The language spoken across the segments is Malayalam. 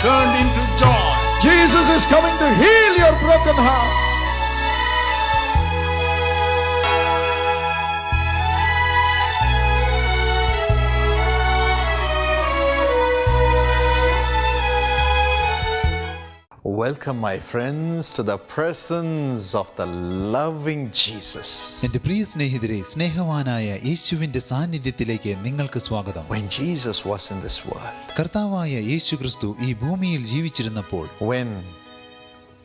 turned into joy. Jesus is coming to heal your broken heart. Welcome, my friends, to the presence of the loving Jesus. എന്റെ പ്രിയ സ്നേഹിതരെ സ്നേഹവാനായ യേശുവിന്റെ സാന്നിധ്യത്തിലേക്ക് നിങ്ങൾക്ക് സ്വാഗതം When Jesus was in this world, കർത്താവായ യേശുക്രിസ്തു ഈ ഭൂമിയിൽ ജീവിച്ചിരുന്നപ്പോൾ when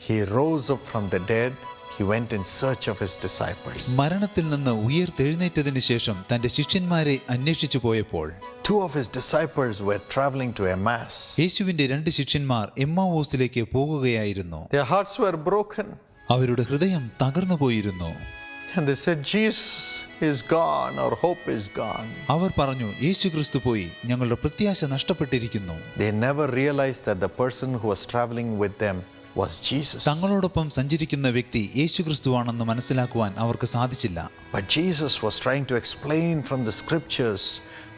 he rose up from the dead, he went in search of his disciples. മരണത്തിൽ നിന്ന് ഉയർത്തെഴുന്നേറ്റതിന് ശേഷം തന്റെ ശിഷ്യന്മാരെ അന്വേഷിച്ചു പോയപ്പോൾ Two of his disciples were traveling to Emmaus. യേശുവിന്റെ രണ്ട് ശിഷ്യന്മാർ എമ്മാവോസിലേക്ക് പോകുകയായിരുന്നു Their hearts were broken, അവരുടെ ഹൃദയം തകർന്നു പോയിരുന്നു and they said, Jesus is gone, our hope is gone. അവർ പറഞ്ഞു യേശു ക്രിസ്തു പോയി ഞങ്ങളുടെ പ്രത്യാശ നഷ്ടപ്പെട്ടിരിക്കുന്നു They never realized that the person who was traveling with them was Jesus. തങ്ങളോടൊപ്പം സഞ്ചരിക്കുന്ന വ്യക്തി യേശു ക്രിസ്തുവാണെന്ന് മനസ്സിലാക്കുവാൻ അവർക്ക് സാധിച്ചില്ല But Jesus was trying to explain from the scriptures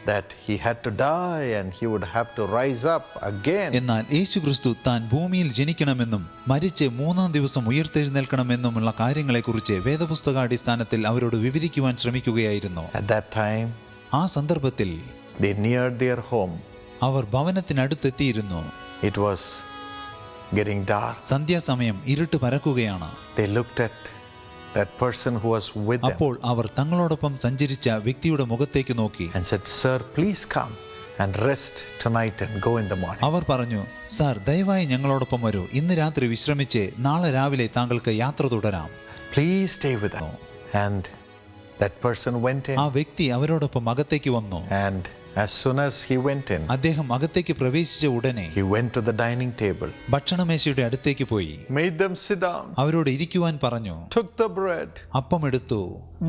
that he had to die and he would have to rise up again. എന്നാൽ യേശു ക്രിസ്തു താൻ ഭൂമിയിൽ ജനിക്കണമെന്നും മരിച്ച് മൂന്നാം ദിവസം ഉയർത്തെഴുന്നേൽക്കണമെന്നുമുള്ള കാര്യങ്ങളെക്കുറിച്ച് വേദപുസ്തകാടിസ്ഥാനത്തിൽ അവരോട് വിവരിക്കുവാൻ ശ്രമിക്കുകയായിരുന്നു At that time, ആ സന്ദർഭത്തിൽ they neared their home. Our ഭവനത്തിനടുത്തെത്തിയിരുന്നു It was getting dark. സന്ധ്യാസമയം ഇരുട്ട് പരക്കുകയാണ് They looked at that person who was with them അപ്പോൾ അവർ തങ്ങളോടൊപ്പം സഞ്ചരിച്ച വ്യക്തിയുടെ മുഖത്തേക്ക് നോക്കി and said, Sir, please come and rest tonight and go in the morning. അവർ പറഞ്ഞു സാർ ദയവായി ഞങ്ങളോടൊപ്പം വരൂ ഇന്ന് രാത്രി വിശ്രമിച്ച് നാളെ രാവിലെ താങ്കൾക്ക് യാത്ര തുടരാം Please stay with us. And that person went in. ആ വ്യക്തി അവരോടൊപ്പം അകത്തേക്ക് വന്നു And as soon as he went in, അദ്ദേഹം അകത്തേക്ക് പ്രവേശിച്ച ഉടനെ he went to the dining table, ഭക്ഷണമേശയുടെ അടുത്തേക്ക് പോയി made them sit down, അവരോട് ഇരിക്കുവാൻ പറഞ്ഞു took the bread, അപ്പം എടുത്തു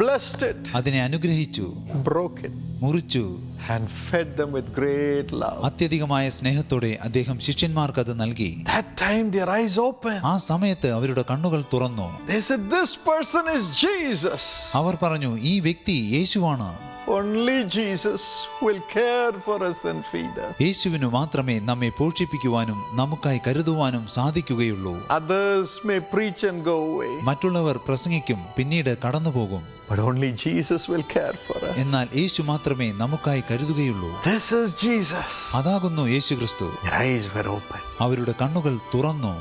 blessed it, അതിനെ അനുഗ്രഹിച്ചു broke it, മുറിച്ചു and fed them with great love. അത്യധികമായ സ്നേഹത്തോടെ അദ്ദേഹം ശിഷ്യന്മാർക്ക് അത് നൽകി That time their eyes opened. ആ സമയത്ത് അവരുടെ കണ്ണുകൾ തുറന്നു They said, This person is Jesus. അവർ പറഞ്ഞു ഈ വ്യക്തി യേശുവാണ് Only Jesus will care for us and feed us. യേശുവിനു മാത്രമേ നമ്മെ പോഷിപ്പിക്കുവാനും നമുക്കായി കരുതുവാനും സാധിക്കുകയുള്ളൂ Others may preach and go away, മറ്റുള്ളവർ പ്രസംഗിക്കും പിന്നീട് കടന്നുപോകും but only Jesus will care for us. എന്നാൽ യേശു മാത്രമേ നമുക്കായി കരുതുകയുള്ളൂ This is Jesus. അതാകുന്നു യേശുക്രിസ്തു. Their eyes were open. അവരുടെ കണ്ണുകൾ തുറന്നു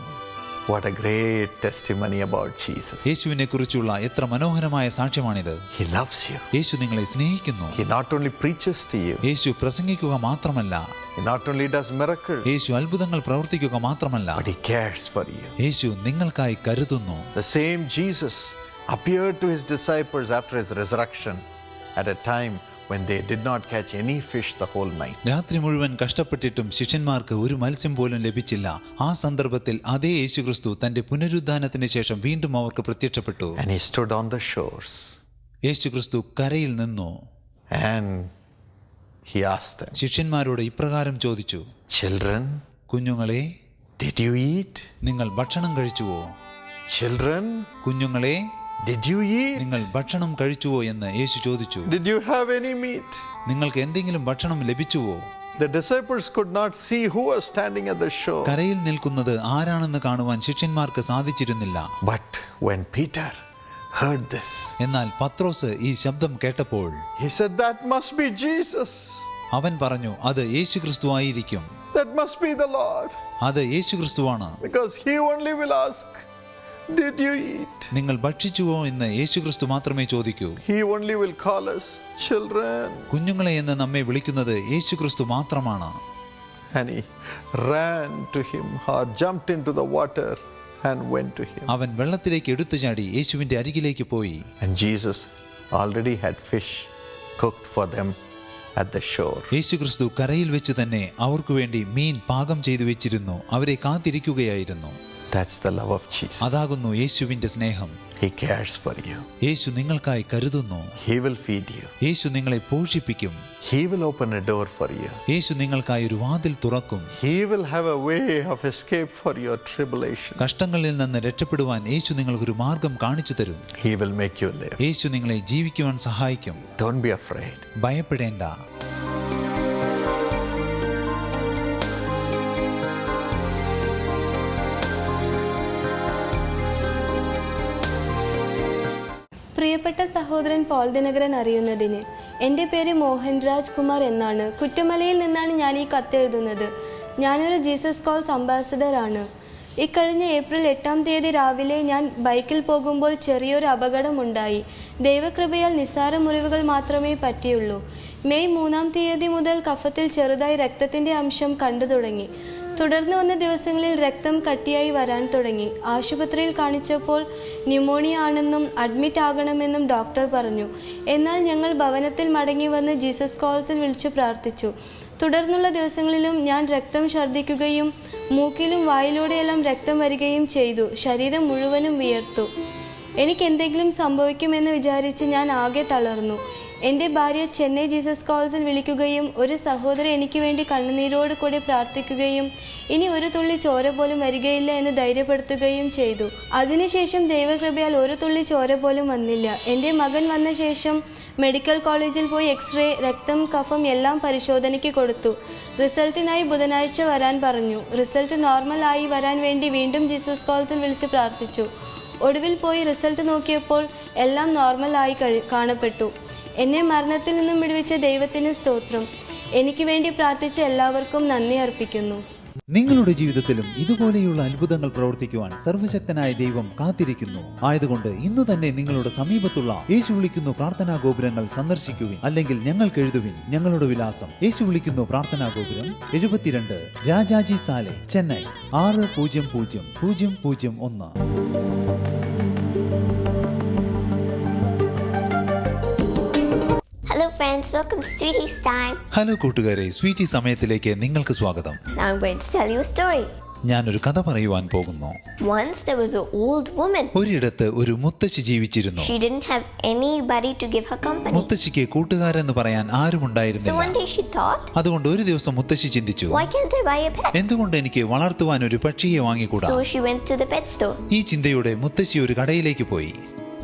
What a great testimony about Jesus. യേശുവിനെ കുറിച്ചുള്ള എത്ര മനോഹരമായ സാക്ഷ്യമാണിത് He loves you. യേശു നിങ്ങളെ സ്നേഹിക്കുന്നു He not only preaches to you, യേശു പ്രസംഗിക്കുക മാത്രമല്ല He not only does miracles, യേശു അത്ഭുതങ്ങൾ പ്രവർത്തിക്കുക മാത്രമല്ല but He cares for you. യേശു നിങ്ങൾക്കായി കരുതുന്നു The same Jesus appeared to His disciples after His resurrection at a time when they did not catch any fish the whole night. രാത്രി മുഴുവൻ കഷ്ടപ്പെട്ടിട്ടും ശിഷ്യന്മാർക്ക് ഒരു മത്സ്യം പോലും ലഭിച്ചില്ല. ആ സന്ദർഭത്തിൽ അതേ യേശുക്രിസ്തു തന്റെ പുനരുദ്ധാനത്തിന് ശേഷം വീണ്ടും അവർക്ക് പ്രത്യക്ഷപ്പെട്ടു. യേശുക്രിസ്തു കരയിൽ നിന്നു. ശിഷ്യന്മാരോട് ഇപ്രകാരം ചോദിച്ചു ചിൽഡ്രൻ കുഞ്ഞുങ്ങളെ did you eat? നിങ്ങൾ ഭക്ഷണം കഴിച്ചുവോ? ചിൽഡ്രൻ കുഞ്ഞുങ്ങളെ did you eat? നിങ്ങൾ ഭക്ഷണം കഴിച്ചുവോ എന്ന് യേശു ചോദിച്ചു Did you have any meat? നിങ്ങൾക്ക് എന്തെങ്കിലും ഭക്ഷണം ലഭിച്ചുവോ The disciples could not see who was standing at the shore. കരയിൽ നിൽക്കുന്നത് ആരാണെന്ന് കാണുവാൻ ശിഷ്യന്മാർക്ക് സാധിച്ചിരുന്നില്ല But when Peter heard this, എന്നാൽ പത്രോസ് ഈ ശബ്ദം കേട്ടപ്പോൾ he said, That must be Jesus. അവൻ പറഞ്ഞു അത് യേശുക്രിസ്തു ആയിരിക്കും That must be the Lord. അത് യേശുക്രിസ്തുവാണ് Because he only will ask, Did you eat? നിങ്ങൾ ഭക്ഷിച്ചുവോ എന്ന് യേശുക്രിസ്തു മാത്രമേ ചോദിക്കൂ He only will call us children. കുഞ്ഞുങ്ങളെ എന്ന് നമ്മെ വിളിക്കുന്നത് യേശുക്രിസ്തു മാത്രമാണ് And he ran to him or jumped into the water and went to him. അവൻ വെള്ളത്തിലേക്ക് എടുത്തു ചാടി യേശുവിന്റെ അരികിലേക്ക് പോയി And Jesus already had fish cooked for them at the shore. യേശുക്രിസ്തു കരയിൽ വെച്ച് തന്നെ അവർക്ക് വേണ്ടി മീൻ പാകം ചെയ്തു വെച്ചിരുന്നു അവരെ കാത്തിരിക്കുകയായിരുന്നു That's the love of Jesus. അതാകുന്നു യേശുവിന്റെ സ്നേഹം He cares for you. യേശു നിങ്ങൾക്കായി കരുതുന്നു He will feed you. യേശു നിങ്ങളെ പോഷിപ്പിക്കും He will open a door for you. യേശു നിങ്ങൾക്കായി ഒരു വാതിൽ തുറക്കും He will have a way of escape for your tribulation. കഷ്ടങ്ങളിൽ നിന്ന് രക്ഷപ്പെടുവാൻ യേശു oru മാർഗം കാണിച്ചു തരും He will make you live. യേശു നിങ്ങളെ ജീവിക്കുവാൻ സഹായിക്കും Don't be afraid. ഭയപ്പെടേണ്ട പ്രിയപ്പെട്ട സഹോദരൻ പോൾ ദിനകരൻ അറിയുന്നതിന് എന്റെ പേര് മോഹൻരാജ് കുമാർ എന്നാണ്. കുറ്റമലയിൽ നിന്നാണ് ഞാൻ ഈ കത്തെഴുതുന്നത് ഞാനൊരു ജീസസ് കോൾസ് അംബാസഡർ ആണ്. ഇക്കഴിഞ്ഞ ഏപ്രിൽ എട്ടാം തീയതി രാവിലെ ഞാൻ ബൈക്കിൽ പോകുമ്പോൾ ചെറിയൊരു അപകടമുണ്ടായി. ദൈവകൃപയാൽ നിസ്സാര മുറിവുകൾ മാത്രമേ പറ്റിയുള്ളൂ. മെയ് മൂന്നാം തീയതി മുതൽ കഫത്തിൽ ചെറുതായി രക്തത്തിന്റെ അംശം കണ്ടു തുടങ്ങി. തുടർന്ന് വന്ന ദിവസങ്ങളിൽ രക്തം കട്ടിയായി വരാൻ തുടങ്ങി. ആശുപത്രിയിൽ കാണിച്ചപ്പോൾ ന്യൂമോണിയ ആണെന്നും അഡ്മിറ്റ് ആകണമെന്നും ഡോക്ടർ പറഞ്ഞു. എന്നാൽ ഞങ്ങൾ ഭവനത്തിൽ മടങ്ങി വന്ന് ജീസസ് കോൾസിൽ വിളിച്ചു പ്രാർത്ഥിച്ചു. തുടർന്നുള്ള ദിവസങ്ങളിലും ഞാൻ രക്തം ഛർദ്ദിക്കുകയും മൂക്കിലും വായിലൂടെയെല്ലാം രക്തം വരികയും ചെയ്തു. ശരീരം മുഴുവനും വിയർത്തു. എനിക്ക് എന്തെങ്കിലും സംഭവിക്കുമെന്ന് വിചാരിച്ച് ഞാൻ ആകെ തളർന്നു. എന്റെ ഭാര്യ ചെന്നൈ ജീസസ് കോൾസിൽ വിളിക്കുകയും ഒരു സഹോദരൻ എനിക്ക് വേണ്ടി കണ്ണുനീരോട് കൂടി പ്രാർത്ഥിക്കുകയും ഇനി ഒരു തുള്ളി ചോര പോലും വരികയില്ല എന്ന് ധൈര്യപ്പെടുത്തുകയും ചെയ്തു. അതിനുശേഷം ദൈവകൃപയാൽ ഒരു തുള്ളി ചോര പോലും വന്നില്ല. എന്റെ മകൻ വന്ന ശേഷം മെഡിക്കൽ കോളേജിൽ പോയി എക്സ്റേ രക്തം കഫം എല്ലാം പരിശോധനയ്ക്ക് കൊടുത്തു. റിസൾട്ടിനായി ബുധനാഴ്ച വരാൻ പറഞ്ഞു. റിസൾട്ട് നോർമൽ ആയി വരാൻ വേണ്ടി വീണ്ടും ജീസസ് കോൾസിൽ വിളിച്ച് പ്രാർത്ഥിച്ചു. ഒടുവിൽ പോയി റിസൾട്ട് നോക്കിയപ്പോൾ എല്ലാം നോർമൽ ആയി കഴി കാണപ്പെട്ടു. എന്നെ മരണത്തിൽ നിന്നും വിടുവിച്ച ദൈവത്തിന് സ്തോത്രം. എനിക്ക് വേണ്ടി പ്രാർത്ഥിച്ച എല്ലാവർക്കും നന്ദി അർപ്പിക്കുന്നു. നിങ്ങളുടെ ജീവിതത്തിലും ഇതുപോലെയുള്ള അത്ഭുതങ്ങൾ പ്രവർത്തിക്കുവാൻ സർവശക്തനായ ദൈവം കാത്തിരിക്കുന്നു. ആയതുകൊണ്ട് ഇന്ന് തന്നെ നിങ്ങളുടെ സമീപത്തുള്ള യേശു വിളിക്കുന്നു പ്രാർത്ഥനാ ഗോപുരങ്ങൾ സന്ദർശിക്കുവിൻ. അല്ലെങ്കിൽ ഞങ്ങൾക്ക് എഴുതുവിൻ. ഞങ്ങളുടെ വിലാസം. യേശു വിളിക്കുന്നു പ്രാർത്ഥനാ ഗോപുരം എഴുപത്തിരണ്ട് രാജാജി സാലെ ചെന്നൈ. ആറ് പൂജ്യം പൂജ്യം പൂജ്യം പൂജ്യം ഒന്ന്. Hello, friends. Welcome to Sweetie's Time. Hello കൂട്ടുകാരെ സ്വീറ്റി സമയത്തിലേക്ക് നിങ്ങൾക്ക് സ്വാഗതം Now I'm going to tell you a story. ഞാനൊരു കഥ പറയുവാൻ പോകുന്നു Once there was an old woman. ഒരിടത്ത് ഒരു മുത്തശ്ശി ജീവിച്ചിരുന്നു She didn't have anybody to give her company. മുത്തശ്ശിക്ക് കൂട്ടുകാരെന്ന് പറയാൻ ആരും So ഉണ്ടായിരുന്നില്ല one day she thought, അതുകൊണ്ട് ഒരു ദിവസം മുത്തശ്ശി ചിന്തിച്ചു why can't I buy a pet? എന്തുകൊണ്ട് എനിക്ക് വളർത്തുവാൻ ഒരു പക്ഷിയെ വാങ്ങിക്കൂടാ So she went to the pet store ഈ ചിന്തയോടെ മുത്തശ്ശി ഒരു കടയിലേക്ക് പോയി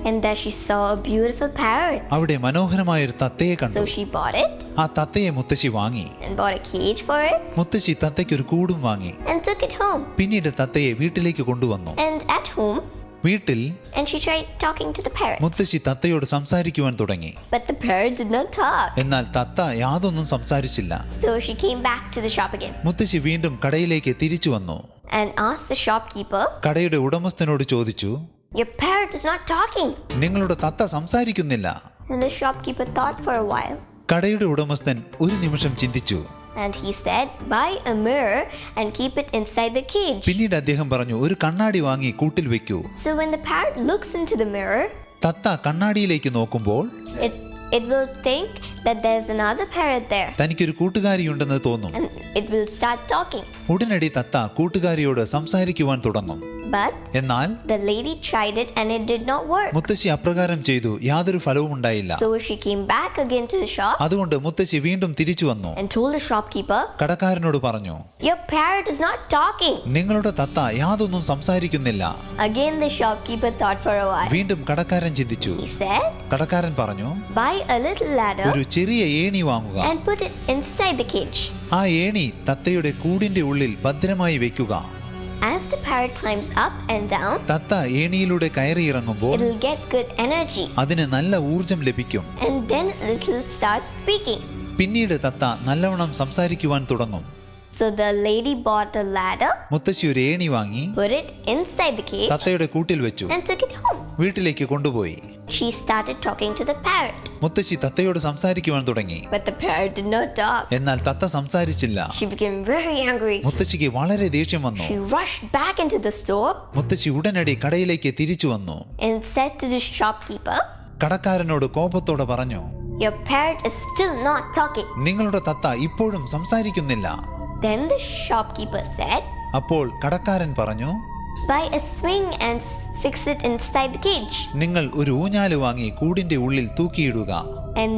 and there she saw a beautiful parrot. അവിടെ മനോഹരമായ ഒരു തത്തയെ So she bought it ആ തത്തയെ മുത്തശ്ശി വാങ്ങി and bought a cage for it മുത്തശ്ശി തത്തയ്ക്ക് ഒരു കൂടും വാങ്ങി and took it home. പിന്നീട് തത്തയെ വീട്ടിലേക്ക് കൊണ്ടുവന്നു And at home, വീട്ടിൽ and she tried talking to the parrot. മുത്തശ്ശി തത്തയോട് സംസാരിക്കുവാൻ തുടങ്ങി But the parrot did not talk. എന്നാൽ തത്ത യാതൊന്നും സംസാരിച്ചില്ല So she came back to the shop again മുത്തശ്ശി വീണ്ടും കടയിലേക്ക് തിരിച്ചു വന്നു and asked the shopkeeper, കടയുടെ ഉടമസ്ഥനോട് ചോദിച്ചു Your parrot is not talking. നിങ്ങളുടെ തത്ത സംസാരിക്കുന്നില്ല And the shopkeeper thought for a while. കടയുടെ ഉടമസ്ഥൻ ഒരു നിമിഷം ചിന്തിച്ചു And he said, Buy a mirror and keep it inside the cage. പിന്നീട് അദ്ദേഹം പറഞ്ഞു ഒരു കണ്ണാടി വാങ്ങി കൂട്ടിൽ വെക്കൂ So when the parrot looks into the mirror, തത്ത കണ്ണാടിയിലേക്ക് നോക്കുമ്പോൾ it, it will think that there's another parrot there. തനിക്കൊരു കൂട്ടുകാരിയുണ്ടെന്ന് തോന്നും And it will start talking. ഉടനടി തത്ത കൂട്ടുകാരിയോട് സംസാരിക്കുവാൻ തുടങ്ങും But എന്നാൽ the lady tried it and it did not work. മുത്തശ്ശി അപ്രകാരം ചെയ്തു യാതൊരു ഫലവും ഉണ്ടായില്ല So she came back again to the shop അതുകൊണ്ട് മുത്തശ്ശി വീണ്ടും തിരിച്ചു വന്നു and told the shopkeeper, കടക്കാരനോട് പറഞ്ഞു Your parrot is not talking. നിങ്ങളുടെ തത്ത യാതൊന്നും സംസാരിക്കുന്നില്ല Again, the shopkeeper thought for a while. വീണ്ടും കടക്കാരൻ ചിന്തിച്ചു He said, കടക്കാരൻ പറഞ്ഞു Buy a little ladder ഒരു ചെറിയ ഏണി വാങ്ങുക and put it inside the cage. ആ ഏണി തത്തയുടെ കൂടിന്റെ ഉള്ളിൽ ഭദ്രമായി വെക്കുക As the parrot climbs up and down, തത്ത ഏണിയിലൂടെ it will get good energy അതിന് നല്ല ഊർജം ലഭിക്കും and then it'll start speaking. പിന്നീട് തത്ത നല്ലവണ്ണം സംസാരിക്കുവാൻ തുടങ്ങും So the lady bought a ladder, മുത്തശ്ശി ഒരു ഏണി വാങ്ങി put it inside the cage, തത്തയുടെ കൂട്ടിൽ വെച്ചു and took it home. വീട്ടിലേക്ക് കൊണ്ടുപോയി She started talking to the parrot, മുത്തശ്ശി തത്തയോട് സംസാരിക്കുവാൻ തുടങ്ങി but the parrot did not talk. എന്നാൽ തത്ത സംസാരിച്ചില്ല She became very angry. മുത്തശ്ശിക്ക് വളരെ ദേഷ്യം വന്നു She rushed back into the store മുത്തശ്ശി ഉടനടി കടയിലേക്ക് തിരിച്ചു വന്നു and said to the shopkeeper, കടക്കാരനോട് കോപത്തോടെ പറഞ്ഞു Your parrot is still not talking. നിങ്ങളുടെ തത്ത ഇപ്പോഴും സംസാരിക്കുന്നില്ല Then the shopkeeper said, അപ്പോൾ കടക്കാരൻ പറഞ്ഞു Buy a swing and s- fix it inside the cage. നിങ്ങൾ ഒരു ഊഞ്ഞാൽ വാങ്ങി കൂടിന്റെ ഉള്ളിൽ തൂക്കിയിടുക And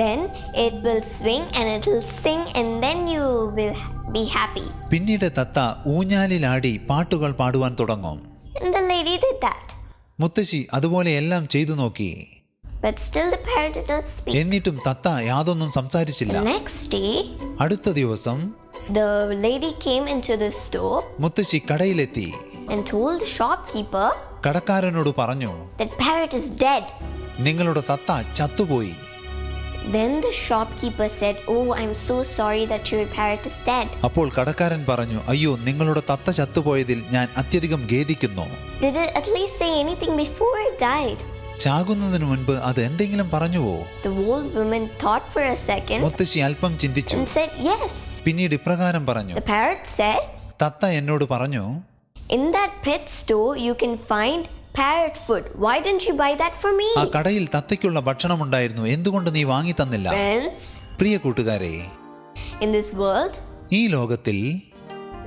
then it will swing and it will sing, and then you will be happy. പിന്നീട് തത്ത ഊഞ്ഞാലിലാടി പാട്ടുകൾ പാടുവാൻ തുടങ്ങും And the lady did that. മുത്തശ്ശി അതുപോലെ എല്ലാം ചെയ്തു നോക്കി But still, the parrot did not speak. എന്നിട്ടും തത്ത യാതൊന്നും സംസാരിച്ചില്ല The next day, അടുത്ത ദിവസം the lady came into the store മുത്തശ്ശി കടയിലെത്തി and told the shopkeeper കടക്കാരനോട് പറഞ്ഞു that parrot is dead. നിങ്ങളുടെ തത്ത ചത്തുപോയി Then the shopkeeper said, Oh, I'm so sorry that your parrot is dead. അപ്പോൾ കടക്കാരൻ പറഞ്ഞു അയ്യോ നിങ്ങളുടെ തത്ത ചത്തുപോയതിൽ ഞാൻ അത്യധികം ഖേദിക്കുന്നു Did it at least say anything before it died? ചാകുന്നതിന് മുൻപ് അത് എന്തെങ്കിലും പറഞ്ഞുവോ The old woman thought for a second മുത്തശ്ശി അല്പം ചിന്തിച്ചു and said, Yes. പിന്നീട് ഇപ്രകാരം പറഞ്ഞു The parrot said, തത്ത എന്നോട് പറഞ്ഞു In that pet store, you can find parrot food. Why didn't you buy that for me? ആ കടയിൽ തത്തയ്ക്കുള്ള ഭക്ഷണം ഉണ്ടായിരുന്നു എന്തുകൊണ്ട് നീ വാങ്ങി തന്നില്ല Friends, പ്രിയ കൂട്ടുകാരെ in this world, ഈ ലോകത്തിൽ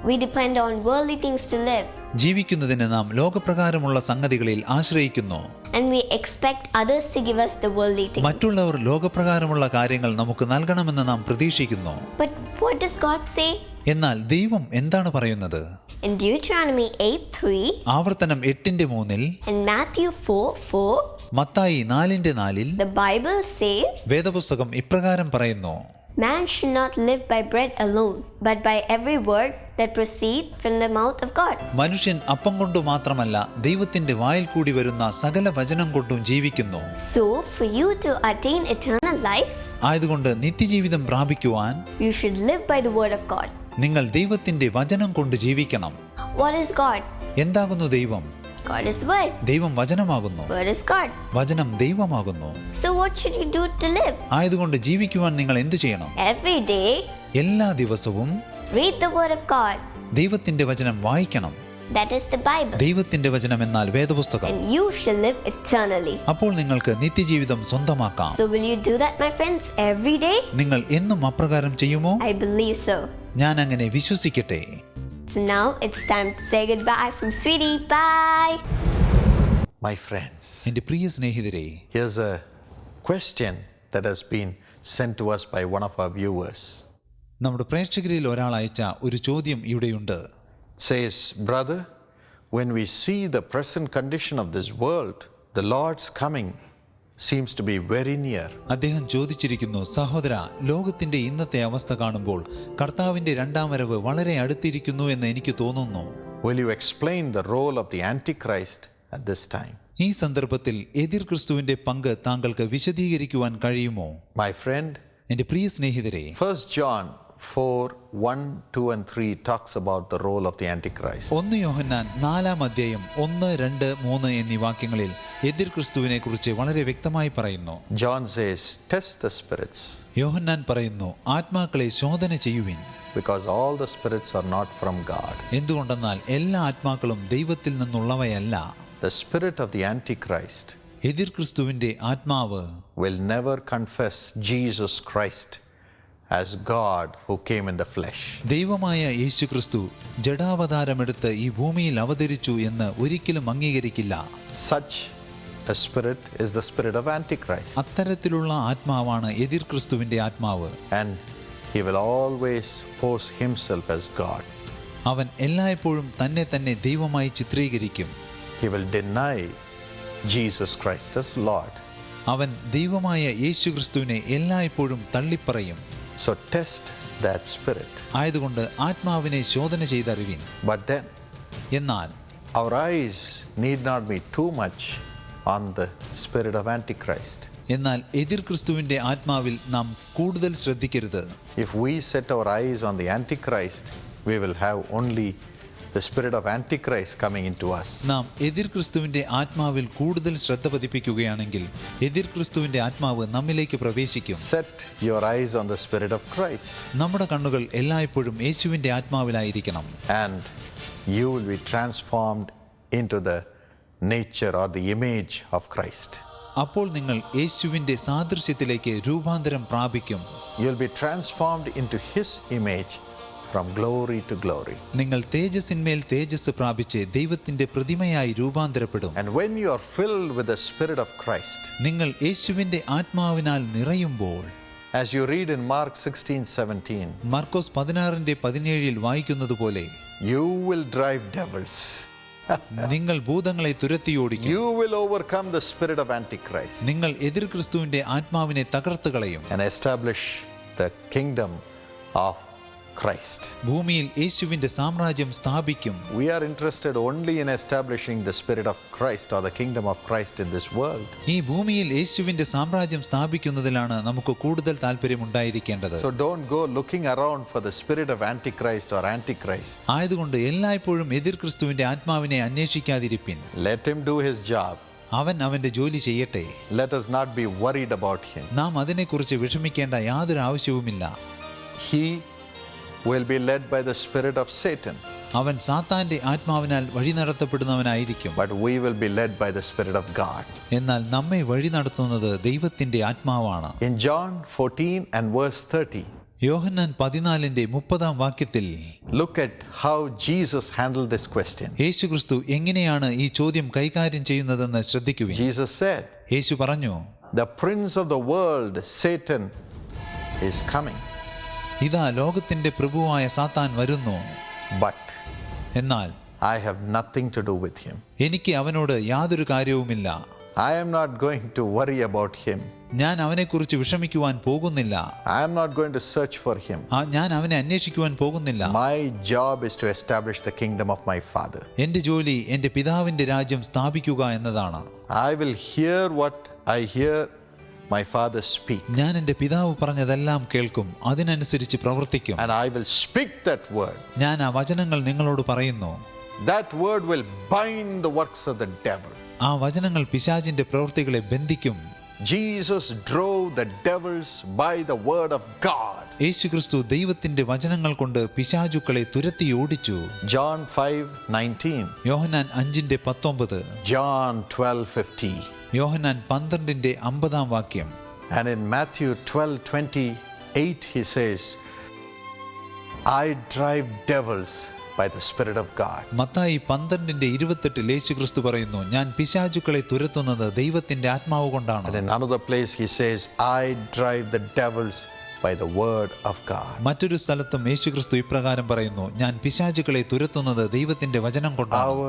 we depend on worldly things to live. ജീവിക്കുന്നതിന് നാം ലോകപ്രകാരമുള്ള സംഗതികളിൽ ആശ്രയിക്കുന്നു And we expect others to give us the worldly things. മറ്റുള്ളവർ ലോകപ്രകാരമുള്ള കാര്യങ്ങൾ നമുക്ക് നൽകണമെന്ന് നാം പ്രതീക്ഷിക്കുന്നു But what does God say? എന്നാൽ ദൈവം എന്താണ് പറയുന്നത് In Deuteronomy 8:3 ആവർത്തനം എട്ടിന്റെ മൂന്നിൽ and Matthew 4 4, മത്തായി നാലിന്റെ നാലിൽ the Bible says, വേദപുസ്തകം ഇപ്രകാരം പറയുന്നു Man should not live by bread alone, but by every word that proceed from the mouth of God. മനുഷ്യൻ അപ്പം കൊണ്ടു മാത്രമല്ല ദൈവത്തിന്റെ വായിൽ കൂടി വരുന്ന സകല വചനം കൊണ്ടും ജീവിക്കുന്നു So, for you to attain eternal life, ആയതുകൊണ്ട് നിത്യജീവിതം പ്രാപിക്കുവാൻ you should live by the word of God. നിങ്ങൾ ദൈവത്തിന്റെ വചനം കൊണ്ട് ജീവിക്കണം. എന്താകുന്നു ദൈവം? ദൈവം വചനമാകുന്നു. വചനം ദൈവമാകുന്നു. ആയതുകൊണ്ട് ജീവിക്കുവാൻ നിങ്ങൾ എന്ത് ചെയ്യണം? എല്ലാ ദിവസവും ദൈവത്തിന്റെ വചനം വായിക്കണം. ദൈവത്തിന്റെ വചനം എന്നാൽ വേദപുസ്തകം. അപ്പോൾ നിങ്ങൾക്ക് നിത്യജീവിതം സ്വന്തമാക്കാം. നിങ്ങൾ എന്നും അപ്രകാരം ചെയ്യുമോ? ഐ ബിലീവ് സോ ഞാൻ അങ്ങനെ വിശ്വസിക്കട്ടെ So, now it's time to say goodbye from Sweetie. Bye. My friends, എന്റെ പ്രിയ സ്നേഹിതരെ here's a question that has been sent to us by one of our viewers. നമ്മുടെ പ്രേക്ഷകരിൽ ഒരാൾ അയച്ച ഒരു ചോദ്യം ഇവിടെയുണ്ട് It says, Brother, when we see the present condition of this world, the Lord's coming seems to be very near അദ്ദേഹം ചോദിച്ചിരിക്കുന്നു സഹോദര ലോകത്തിന്റെ ഇന്നത്തെ അവസ്ഥ കാണുമ്പോൾ കർത്താവിന്റെ രണ്ടാം വരവ് വളരെ അടുത്തിരിക്കുന്നു എന്ന് എനിക്ക് തോന്നുന്നു Will you explain the role of the Antichrist at this time? ഈ സന്ദർഭത്തിൽ എതിർ ക്രിസ്തുവിന്റെ പങ്ക് താങ്കൾക്ക് വിശദീകരിക്കുവാൻ കഴിയുമോ മൈ ഫ്രണ്ട് എന്റെ പ്രിയ സ്നേഹിതരെ 1 John 4 1, 2, and 3 talks about the role of the Antichrist. ഒന്ന് യോഹന്നാൻ നാലാം അധ്യായം ഒന്ന് രണ്ട് മൂന്ന് എന്നീ വാക്യങ്ങളിൽ എതിർ ക്രിസ്തുവിനെ കുറിച്ച് വളരെ വ്യക്തമായി പറയുന്നു. John says, Test the spirits, Yohannan പറയുന്നു ആത്മാക്കളെ ശോധന ചെയ്യുവിൻ. Because all the spirits are not from God. എന്തുകൊണ്ടെന്നാൽ എല്ലാ ആത്മാക്കളും ദൈവത്തിൽ നിന്നുള്ളവയല്ല. The spirit of the Antichrist എതിർ ക്രിസ്തുവിന്റെ ആത്മാവ് will never confess Jesus Christ as God who came in the flesh. ദൈവമായ യേശു ക്രിസ്തു ജഡാവതാരമെടുത്ത് ഈ ഭൂമിയിൽ അവതരിച്ചു എന്ന് ഒരിക്കലും അംഗീകരിക്കില്ല. Such a spirit is the spirit of Antichrist. അത്തരത്തിലുള്ള ആത്മാവാണ് എതിർ ക്രിസ്തുവിന്റെ ആത്മാവ് And he will always pose himself as God. അവൻ എല്ലായ്പ്പോഴും തന്നെ തന്നെ ദൈവമായി ചിത്രീകരിക്കും He will deny Jesus Christ as Lord. അവൻ ദൈവമായ യേശു ക്രിസ്തുവിനെ എല്ലായ്പ്പോഴും തള്ളിപ്പറയും So test that spirit. ആയതുകൊണ്ട് ആത്മാവിനെ ശോധന ചെയ്തറിവിൻ But then എന്നാൽ our eyes need not be too much on the spirit of Antichrist. എന്നാൽ എതിർ ക്രിസ്തുവിന്റെ ആത്മാവിൽ നാം കൂടുതൽ ശ്രദ്ധിക്കരുത് If we set our eyes on the Antichrist, we will have only the spirit of Antichrist coming into us. നാം എതിർ ക്രിസ്തുവിന്റെ ആത്മാവിൽ കൂടുതൽ ശ്രദ്ധ പതിപ്പിക്കുകയാണെങ്കിൽ എതിർ ക്രിസ്തുവിന്റെ ആത്മാവ് നമ്മിലേക്ക് പ്രവേശിക്കും Set your eyes on the spirit of Christ, നമ്മുടെ കണ്ണുകൾ എല്ലായ്പ്പോഴും യേശുവിന്റെ ആത്മാവിലായിരിക്കണം and you will be transformed into the nature or the image of Christ. അപ്പോൾ നിങ്ങൾ യേശുവിന്റെ സാദൃശ്യത്തിലേക്ക് രൂപാന്തരം പ്രാപിക്കും You'll be transformed into His image from glory to glory. നിങ്ങൾ തേജസ്സിന്മേൽ തേജസ് പ്രാപിച്ച് ദൈവത്തിന്റെ പ്രതിമയായി രൂപാന്തരപ്പെടും And when you are filled with the Spirit of Christ, നിങ്ങൾ യേശുവിന്റെ ആത്മാവിനാൽ നിറയുമ്പോൾ as you read in Mark 16 17, മർക്കോസ് പതിനാറിന്റെ പതിനേഴിൽ വായിക്കുന്നത് പോലെ you will drive devils. നിങ്ങൾ ഭൂതങ്ങളെ തുരത്തിയോടിക്കും You will overcome the spirit of Antichrist നിങ്ങൾ എതിർ ക്രിസ്തുവിന്റെ ആത്മാവിനെ തകർത്ത് കളയും and establish the kingdom of Christ. ഭൂമിയിൽ യേശുവിന്റെ സാമ്രാജ്യം സ്ഥാപിക്കും We are interested only in establishing the Spirit of Christ or the kingdom of Christ in this world. ഈ ഭൂമിയിൽ യേശുവിന്റെ സാമ്രാജ്യം സ്ഥാപിക്കുന്നതിലാണ് നമുക്ക് കൂടുതൽ താല്പര്യമുണ്ടായിരിക്കേണ്ടത് So don't go looking around for the spirit of Antichrist or Antichrist. ആയതുകൊണ്ട് എല്ലായ്പ്പോഴും എതിർ ക്രിസ്തുവിന്റെ ആത്മാവിനെ അന്വേഷിക്കാതിരിപ്പിൻ Let him do his job. അവൻ അവന്റെ ജോലി ചെയ്യട്ടെ Let us not be worried about him. നാം അതിനെക്കുറിച്ച് വിഷമിക്കേണ്ട യാതൊരു ആവശ്യവുമില്ല He will be led by the spirit of Satan, അവൻ സാത്താന്റെ ആത്മാവിനാൽ വഴി നടത്തപ്പെടുന്നവനായിരിക്കും but we will be led by the spirit of God. എന്നാൽ നമ്മെ വഴി നടത്തുന്നത് ദൈവത്തിന്റെ ആത്മാവാണ് In John 14 and verse 30, യോഹന്നാൻ പതിനാലിന്റെ മുപ്പതാം വാക്യത്തിൽ look at how Jesus handled this question. യേശുക്രിസ്തു എങ്ങനെയാണ് ഈ ചോദ്യം കൈകാര്യം ചെയ്യുന്നതെന്ന് ശ്രദ്ധിക്കുവിൻ Jesus said, യേശു പറഞ്ഞു The prince of the world, Satan, is coming, ഇതാ ലോകത്തിന്റെ പ്രഭുവായ സാത്താൻ വരുന്നു. ബട്ട് എന്നാൽ I have nothing to do with him എനിക്ക് അവനോട് യാതൊരു കാര്യവുമില്ല. I am not going to worry about him ഞാൻ അവനെ കുറിച്ച് വിഷമിക്കുവാൻ പോകുന്നില്ല. I am not going to search for him ഞാൻ അവനെ അന്വേഷിക്കുവാൻ പോകുന്നില്ല. My job is to establish the kingdom of my Father എന്റെ ജോലി എന്റെ പിതാവിന്റെ രാജ്യം സ്ഥാപിക്കുക എന്നതാണ്. I will hear what I hear my Father speak, ഞാൻ എന്റെ പിതാവ് പറഞ്ഞതെല്ലാം കേൾക്കും. അതിനനുസരിച്ച് പ്രവർത്തിക്കും. And I will speak that word. ഞാൻ ആ വചനങ്ങൾ നിങ്ങളോട് പറയുന്നു. That word will bind the works of the devil. ആ വചനങ്ങൾ പിശാചിന്റെ പ്രവൃത്തികളെ ബന്ധിക്കും. Jesus drove the devils by the word of God. യേശുക്രിസ്തു ദൈവത്തിന്റെ വചനങ്ങൾ കൊണ്ട് പിശാചുക്കളെ തുരത്തി ഓടിച്ചു. John 5:19, യോഹന്നാൻ അഞ്ചിന്റെ പത്തൊമ്പത്. John 12:50, യോഹന്നാൻ പന്ത്രണ്ടിന്റെ അമ്പതാം വാക്യം and in Matthew 12:28 he says I drive devils by the spirit of God. Mathai പന്ത്രണ്ടിന്റെ ഇരുപത്തെട്ടിൽ യേശുക്രിസ്തു പറയുന്നു ഞാൻ പിശാചുക്കളെ തുരത്തുന്നത് ദൈവത്തിന്റെ ആത്മാവ് കൊണ്ടാണ് place he says, I drive the devils by the word of God. മറ്റൊരു സ്ഥലത്തും യേശുക്രിസ്തു ഇപ്രകാരം പറയുന്നു ഞാൻ പിശാചുക്കളെ തുരത്തുന്നത് ദൈവത്തിന്റെ വചനം കൊണ്ടാണ്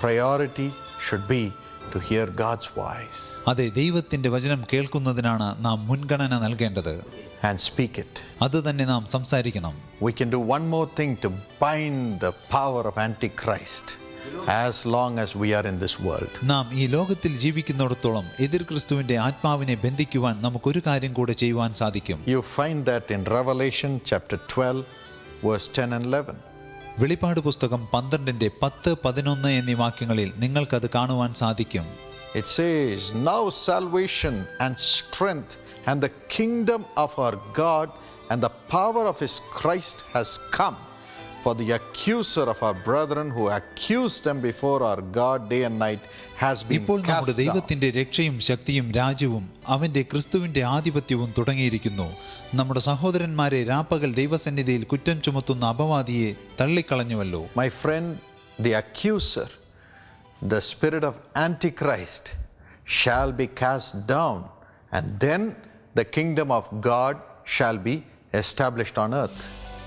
priority should be to hear God's voice അതെ ദൈവത്തിന്റെ വചനം കേൾക്കുന്നതിനാണ് നാം മുൻഗണന നൽകേണ്ടത് and speak it. അത് തന്നെ നാം സംസാരിക്കണം We can do one more thing to bind the power of Antichrist as long as we are in this world. നാം ഈ ലോകത്തിൽ ജീവിക്കുന്നിടത്തോളം എതിർ ക്രിസ്തുവിന്റെ ആത്മാവിനെ ബന്ധിക്കുവാൻ നമുക്കൊരു കാര്യം കൂടെ ചെയ്യുവാൻ സാധിക്കും You find that in Revelation chapter 12, verse 10 and 11. വെളിപ്പാട് പുസ്തകം പന്ത്രണ്ടിന്റെ പത്ത് പതിനൊന്ന് എന്നീ വാക്യങ്ങളിൽ നിങ്ങൾക്കത് കാണുവാൻ സാധിക്കും It says, Now salvation and strength and the kingdom of our God and the power of his Christ has come. For the accuser of our brethren who accused them before our God day and night has been ഇപ്പോൾ നമ്മുടെ cast down. ദൈവത്തിന്റെ രക്ഷയും ശക്തിയും രാജ്യവും അവന്റെ ക്രിസ്തുവിന്റെ ആധിപത്യവും തുടങ്ങിയിരിക്കുന്നു നമ്മുടെ സഹോദരന്മാരെ രാപ്പകൽ ദൈവസന്നിധിയിൽ കുറ്റം ചുമത്തുന്ന അപവാദിയെ തള്ളിക്കളഞ്ഞുവല്ലോ My friend, the accuser, the spirit of Antichrist, shall be cast down, and then the kingdom of God shall be established on earth.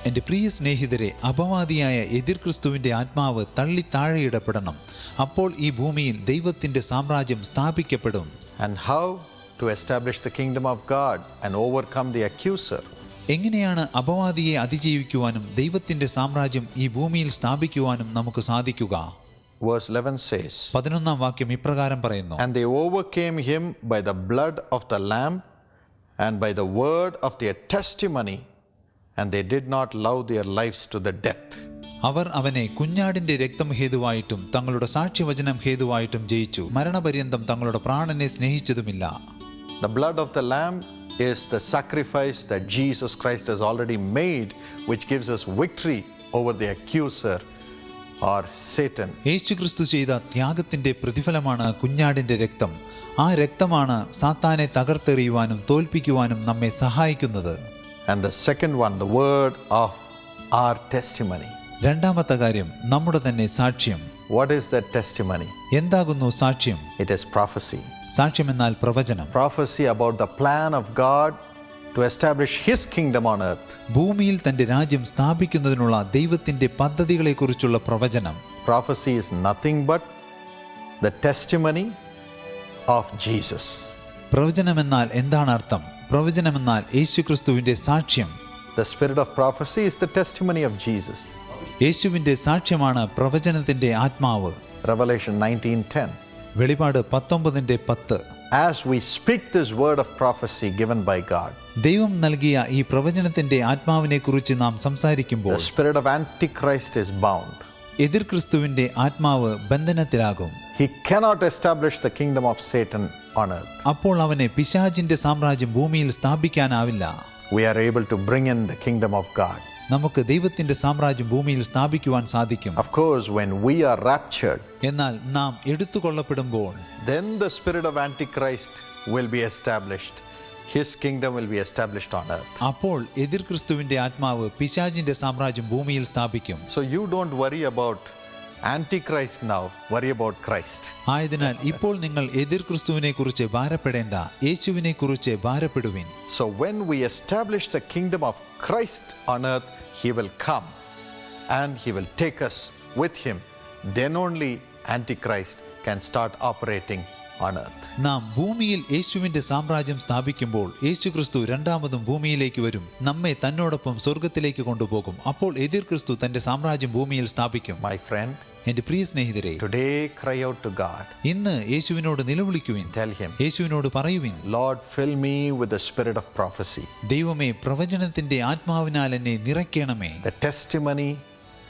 എന്റെ പ്രിയ സ്നേഹിതരെ അപവാദിയായ എതിർ ക്രിസ്തുവിന്റെ ആത്മാവ് തള്ളി താഴെയിടപ്പെടണം. അപ്പോൾ ഈ ഭൂമിയിൽ ദൈവത്തിന്റെ സാമ്രാജ്യം സ്ഥാപിക്കപ്പെടും. And how to establish the kingdom of God and overcome the accuser? എങ്ങനെയാണ് അപവാദിയെ അതിജീവിക്കുവാനും ദൈവത്തിന്റെ സാമ്രാജ്യം ഈ ഭൂമിയിൽ സ്ഥാപിക്കുവാനും നമുക്ക് സാധിക്കുക? Verse 11 says, പതിനൊന്നാം വാക്യം ഇപ്രകാരം പറയുന്നു. And they overcame him by the blood of the Lamb and by the word of their testimony, and they did not love their lives to the death. അവർ അവനെ കുഞ്ഞാടിന്റെ രക്തം ഹേതുവായിട്ടും തങ്ങളുടെ സാക്ഷ്യവചനം ഹേതുവായിട്ടും ജയിച്ചു മരണപര്യന്തം തങ്ങളുടെ പ്രാണനെ സ്നേഹിച്ചതുമില്ല The blood of the Lamb is the sacrifice that Jesus Christ has already made, which gives us victory over the accuser or Satan. യേശുക്രിസ്തു ചെയ്ത ത്യാഗത്തിന്റെ പ്രതിഫലമാണ് കുഞ്ഞാടിന്റെ രക്തം ആ രക്തമാണ് സാത്താനെ തകർത്തെറിയുവാനും തോൽപ്പിക്കുവാനും നമ്മെ സഹായിക്കുന്നത് And the second one, the word of our testimony. രണ്ടാമത്തെ കാര്യം നമ്മുടെ തന്നെ സാക്ഷ്യം What is that testimony? എന്താകുന്നു സാക്ഷ്യം It is prophecy. സാക്ഷ്യം എന്നാൽ പ്രവചനം Prophecy about the plan of God to establish His kingdom on earth. ഭൂമിയിൽ തന്റെ രാജ്യം സ്ഥാപിക്കുന്നതിനുള്ള ദൈവത്തിന്റെ പദ്ധതികളെക്കുറിച്ചുള്ള പ്രവചനം Prophecy is nothing but the testimony of Jesus. പ്രവചനമെന്നാൽ എന്താണ് അർത്ഥം പ്രവചനമെന്നാൽ യേശുക്രിസ്തുവിന്റെ സാക്ഷ്യം The spirit of prophecy is the testimony of Jesus. യേശുവിന്റെ സാക്ഷ്യമാണ് പ്രവചനത്തിന്റെ ആത്മാവ് Revelation 19:10. വെളിപാട് പത്തൊമ്പതിന്റെ പത്ത് As we speak this word of prophecy given by God, ദൈവം നൽകിയ ഈ പ്രവചനത്തിന്റെ ആത്മാവിനെ കുറിച്ച് നാം സംസാരിക്കുമ്പോൾ the spirit of Antichrist is bound. എതിർ ക്രിസ്തുവിന്റെ ആത്മാവ് ബന്ധനത്തിലാകും He cannot establish the kingdom of Satan on earth. അപ്പോൾ അവനെ പിശാചിന്റെ സാമ്രാജ്യം ഭൂമിയിൽ സ്ഥാപിക്കാനാവില്ല We are able to bring in the kingdom of God. നമുക്ക് ദൈവത്തിന്റെ സാമ്രാജ്യം ഭൂമിയിൽ സ്ഥാപിക്കുവാൻ സാധിക്കും Of course, when we are raptured, എന്നാൽ നാം എടുത്തുകൊള്ളപ്പെടുമ്പോൾ then the spirit of Antichrist will be established. His kingdom will be established on earth. അപ്പോൾ എതിർ ക്രിസ്തുവിന്റെ ആത്മാവ് പിശാചിന്റെ സാമ്രാജ്യം ഭൂമിയിൽ സ്ഥാപിക്കും So you don't worry about Antichrist now, worry about Christ. ആയതിനാൽ ഇപ്പോൾ നിങ്ങൾ എതിർ ക്രിസ്തുവിനെ കുറിച്ച് ഭാരപ്പെടേണ്ട യേശുവിനെ കുറിച്ച് ഭാരപ്പെടുവിൻ So when we establish the kingdom of Christ on earth, he will come and he will take us with him. Then only Antichrist can start operating on earth. നാം ഭൂമിയിൽ യേശുവിന്റെ സാമ്രാജ്യം സ്ഥാപിക്കുമ്പോൾ യേശു ക്രിസ്തു രണ്ടാമതും ഭൂമിയിലേക്ക് വരും നമ്മെ തന്നോടൊപ്പം സ്വർഗത്തിലേക്ക് കൊണ്ടുപോകും അപ്പോൾ എതിർ ക്രിസ്തു തന്റെ സാമ്രാജ്യം ഭൂമിയിൽ സ്ഥാപിക്കും My friend, എന്റെ പ്രിയ സ്നേഹിതരെ today cry out to God ഇന്ന് യേശുവിനോട് നിലവിളിക്കുവിൻ. ടെൽ ഹിം യേശുവിനോട് പറയുവിൻ. Lord fill me with the spirit of prophecy ദൈവമേ പ്രവചനത്തിന്റെ ആത്മാവിനാൽ എന്നെ നിറയ്ക്കണമേ. ദ ടെസ്റ്റിമണി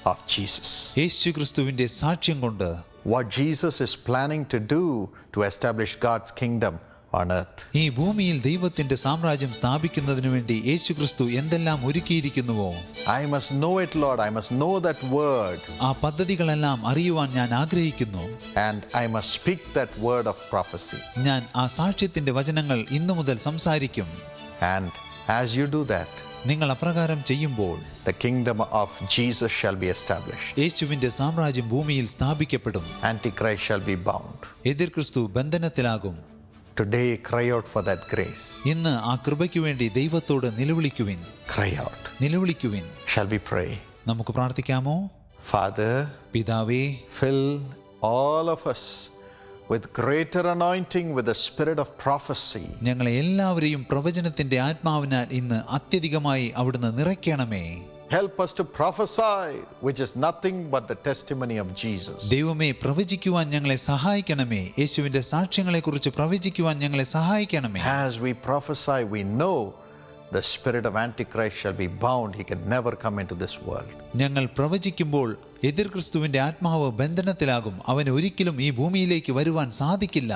ഓഫ് ജീസസ് യേശുക്രിസ്തുവിന്റെ സാക്ഷ്യം കൊണ്ട് what Jesus is planning to do to establish God's kingdom on earth. ഈ ഭൂമിയിൽ ദൈവത്തിന്റെ സാമ്രാജ്യം സ്ഥാപിക്കുന്നതിനു വേണ്ടി യേശു ക്രിസ്തു എന്തെല്ലാം ഒരുക്കിയിരിക്കുന്നുവോ I must know it Lord. I must know that word ആ പദ്ധതികളെല്ലാം അറിയുവാൻ ഞാൻ ആഗ്രഹിക്കുന്നു And I must speak that word of prophecy. ഞാൻ ആ സാക്ഷ്യത്തിന്റെ വചനങ്ങൾ ഇന്നു മുതൽ സംസാരിക്കും And as you do that, നിങ്ങൾ അപ്രകാരം ചെയ്യുമ്പോൾ the kingdom of Jesus shall be established. യേശുവിന്റെ സാമ്രാജ്യം ഭൂമിയിൽ സ്ഥാപിക്കപ്പെടും Antichrist shall be bound. എതിർ ക്രിസ്തു ബന്ധനത്തിലാകും Today, cry out for that grace. ഇന്ന് ആ കൃപയ്ക്കു വേണ്ടി ദൈവത്തോട് നിലവിളിക്കുവിൻ Cry out. നിലവിളിക്കുവിൻ Shall we pray? നമുക്ക് പ്രാർത്ഥിക്കാമോ Father, പിതാവേ fill all of us with greater anointing with the spirit of prophecy. ഞങ്ങളെ എല്ലാവരെയും പ്രവചനത്തിന്റെ ആത്മാവിനാൽ ഇന്ന് അത്യധികമായി അവിടുന്ന് നിറയ്ക്കണമേ Help us to prophesy, which is nothing but the testimony of Jesus. ദൈവമേ പ്രവചിക്കുവാൻ ഞങ്ങളെ സഹായിക്കണമേ യേശുവിന്റെ സാക്ഷ്യങ്ങളെക്കുറിച്ച് പ്രവചിക്കുവാൻ ഞങ്ങളെ സഹായിക്കണമേ As we prophesy, we know the spirit of Antichrist shall be bound. He can never come into this world. ഞങ്ങൾ പ്രവചിക്കുമ്പോൾ എതിർ ക്രിസ്തുവിന്റെ ആത്മാവ് ബന്ധനത്തിലാകും അവൻ ഒരിക്കലും ഈ ഭൂമിയിലേക്ക് വരുവാൻ സാധിക്കില്ല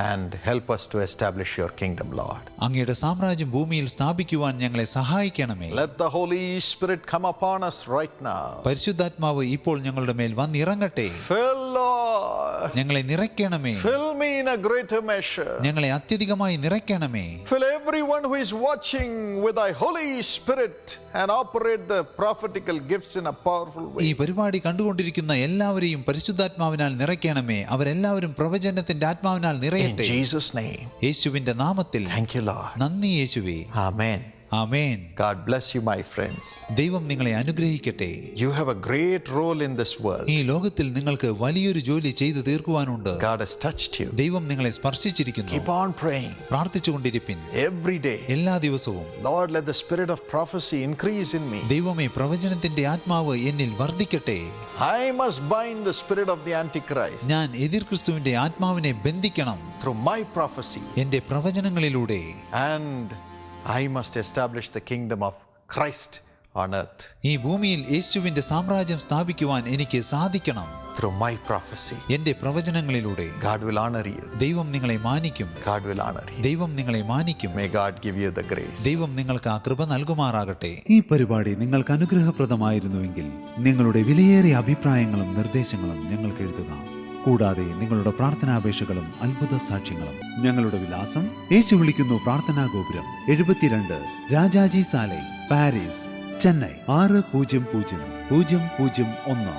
And help us to establish your kingdom, Lord. അങ്ങയുടെ സാമ്രാജ്യം ഭൂമിയിൽ സ്ഥാപിക്കുവാൻ ഞങ്ങളെ സഹായിക്കണമേ Let the Holy Spirit come upon us right now. പരിശുദ്ധാത്മാവ് ഇപ്പോൾ ഞങ്ങളുടെ മേൽ വന്നിറങ്ങട്ടെ Fill, Lord. ഞങ്ങളെ നിറയ്ക്കണമേ Fill me in a greater measure. ഞങ്ങളെ അത്യധികമായി നിറയ്ക്കണമേ Fill everyone who is watching with thy Holy Spirit and operate the prophetical gifts in a powerful way ഈ kandukondirikkunna പരിപാടി കണ്ടുകൊണ്ടിരിക്കുന്ന എല്ലാവരെയും പരിശുദ്ധാത്മാവിനാൽ നിറയ്ക്കണമേ അവരെല്ലാവരും പ്രവചനത്തിന്റെ ആത്മാവിനാൽ In നിറയട്ടെ Jesus' name. യേശുവിന്റെ നാമത്തിൽ Thank you, Lord. നന്ദി യേശുവേ Amen. Amen God bless you, my friends. ദൈവം നിങ്ങളെ അനുഗ്രഹിക്കട്ടെ You have a great role in this world. ഈ ലോകത്തിൽ നിങ്ങൾക്ക് വലിയൊരു ജോലി ചെയ്തു തീർക്കുവാനുണ്ട് God has touched you. ദൈവം നിങ്ങളെ സ്പർശിച്ചിരിക്കുന്നു Keep on praying പ്രാർത്ഥിച്ചുകൊണ്ടിരിപ്പിൻ every day. എല്ലാ ദിവസവും Lord, let the spirit of prophecy increase in me. ദൈവമേ പ്രവചനത്തിന്റെ ആത്മാവ് എന്നിൽ വർദ്ധിക്കട്ടെ I must bind the spirit of the Antichrist ഞാൻ എതിർ ക്രിസ്തുവിന്റെ ആത്മാവിനെ ബന്ധിക്കണം through my prophecy. എന്റെ പ്രവചനങ്ങളിലൂടെ And I must establish the kingdom of Christ on earth ഈ ഭൂമിയിൽ യേശുവിന്റെ സാമ്രാജ്യം സ്ഥാപിക്കുവാൻ എനിക്ക് സാധിക്കണം. ത്രൂ മൈ പ്രൊഫസി എന്റെ പ്രവചനങ്ങളിലൂടെ ഗാഡ് വിൽ honor you. ദൈവം നിങ്ങളെ മാനിക്കും. God will honor you. ദൈവം നിങ്ങളെ മാനിക്കും. May God give you the grace ദൈവം നിങ്ങൾക്ക് ആ കൃപ നൽകുമാറാകട്ടെ. ഈ പരിപാടി നിങ്ങൾക്ക് അനുഗ്രഹപ്രദമായിരുന്നുവെങ്കിൽ നിങ്ങളുടെ വിലയേറിയ അഭിപ്രായങ്ങളും നിർദ്ദേശങ്ങളും ഞങ്ങൾക്ക് എഴുതുക. കൂടാതെ നിങ്ങളുടെ പ്രാർത്ഥനാപേക്ഷകളും അത്ഭുത സാക്ഷ്യങ്ങളും. ഞങ്ങളുടെ വിലാസം യേശു വിളിക്കുന്നു പ്രാർത്ഥനാ ഗോപുരം എഴുപത്തിരണ്ട് രാജാജി സാലൈ പാരീസ് ചെന്നൈ ആറ് പൂജ്യം പൂജ്യം പൂജ്യം പൂജ്യം ഒന്ന്.